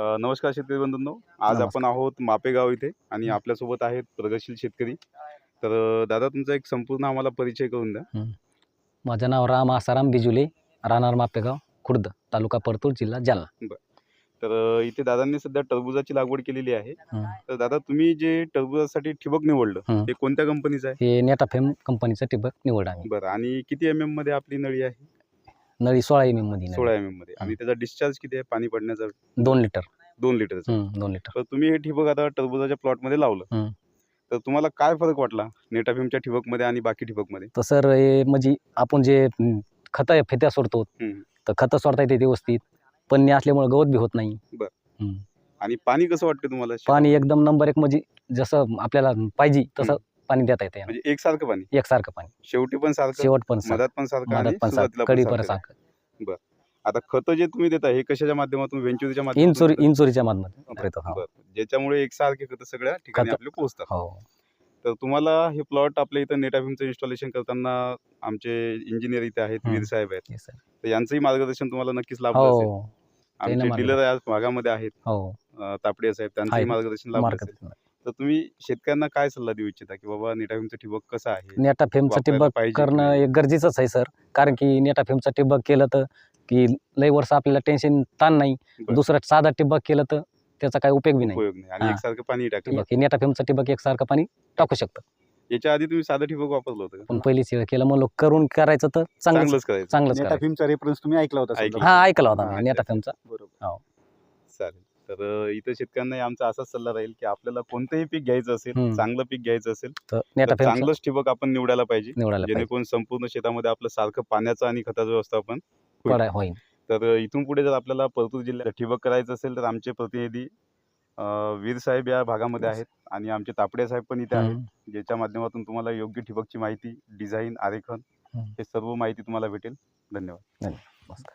नमस्कार शेतकरी बंधूंनो. आज. आपण आहोत मापेगाव इथे आणि. आपल्यासोबत आहेत प्रगतशील शेतकरी. तर दादा तुमचा एक संपूर्ण आम्हाला परिचय करून द्या. माझं नाव राम आसाराम बिजुले राहणार मापेगाव खुर्द तालुका परतूर जिल्हा जालना. तर इथे दादांनी सध्या टरबुजाची लागवड केलेली आहे. तर दादा तुम्ही जे टरबुजासाठी ठिबक निवडलं हं. ते कोणत्या कंपनीचं आहे? हे नेटाफेम कंपनीचं ठिबक निवड आम्ही. बरं. आणि किती एम एममध्ये आपली नळी आहे? नळी सोळा एम एममध्ये सोळा. एम एममध्ये. आणि त्याचा डिस्चार्ज किती आहे? पाणी पडण्याचा? दोन लिटर. दोन लिटरचा हं, दोन लिटर. तर तुम्ही हे ठिबक आता टरबुजाच्या प्लॉटमध्ये लावलं. हं. तर तुम्हाला काय फरक वाटला? नेटाफिमच्या ठिबकमध्ये आणि बाकी ठिबकमध्ये तर सर हे म्हणजे आपण जे खतं फेत्या सोडतो. तर खतं सोडता येते व्यवस्थित पन्नी असल्यामुळे गवत बी होत नाही. आणि पाणी कसं वाटतं तुम्हाला? पाणी एकदम नंबर एक म्हणजे जसं आपल्याला पाहिजे तसं. पाणी देता येते म्हणजे एकसारखं पाणी? एकसारखं पाणी. शेवटी पण सारखं? शेवट पण सारखं, मधात पण सारखं आणि मधात पण सुरुवातीला सारखं. कडी पण सारखं. सारखं. आता खतं जे तुम्ही देता हे कशाच्या माध्यमातून वेंचुरीच्या इंचोरी माध्यमातून इंचोरीच्या माध्यमातून वापरतो हो. बरं. ज्याच्यामुळे एकसारखे खतं सगळ्या ठिकाणी खतं. आपले पोहोचतात. हो. तर तुम्हाला हे प्लॉट आपल्या इथं नेटाफिमचं इन्स्टॉलेशन करताना आमचे इंजिनियर इथे आहेत. वीर साहेब आहेत. Yes, sir. तर यांचंही मार्गदर्शन तुम्हाला नक्कीच लाभलं असेल. हो आमचे मार्गदर्शन. डीलर आज भागामध्ये आहेत. हो. अं, तापडिया साहेब त्यांचंही आहेत. मार्गदर्शन लाभलं असेल. मार्गदर्शन. तर तुम्ही शेतकऱ्यांना काय सल्ला देऊ इच्छिता की बाबा नेटाफिमचं ठिबक कसं आहे? नेटा फेमचं वापरायला ठिबक पाहिजे करणं? एक गरजेचंच आहे सर. कारण की नेटा फेमचं ठिबक केलं तर की लई वर्ष आपल्याला टेन्शन ताण नाही. बरं. दुसरं साधा ठिबक केलं तर त्याचा काही उपयोग बी नाही. उपयोग नाही. आणि हां. एकसारखं पाणी टाकलं ठिबक हे नेटा फेमचं ठिबक एकसारखं पाणी टाकू शकतं. याच्या आधी तुम्ही साधं ठिबक वापरलं होतं का? पण पहिलीच वेळ केलं म्हणलं करून करायचं तर चांगलंच चांगलंच करायचं. चांगलंच करायचं. नेटाफिमचा रेफरन्स तुम्ही ऐकला होता ऐकला. हा ऐकला होता हां, मी नेटा फेमचा. बरोबर. चालेल. तर इथं शेतकऱ्यांना आमचा असाच सल्ला राहील की आपल्याला कोणतंही पीक घ्यायचं असेल. चांगलं पीक घ्यायचं असेल तर चांगलंच ठिबक आपण निवडायला पाहिजे जेणेकरून संपूर्ण शेतामध्ये आपलं सारखं पाण्याचं आणि खताचं व्यवस्थापन होईल. तर इथून पुढे जर आपल्याला परतूर जिल्ह्यात ठिबक करायचं असेल तर आमचे प्रतिनिधी वीर साहेब या भागामध्ये आहेत आणि आमचे तापडे साहेब पण इथे आहेत. ज्याच्या माध्यमातून तुम्हाला योग्य ठिबकची माहिती डिझाईन आरेखन. हे सर्व माहिती तुम्हाला भेटेल धन्यवाद नमस्कार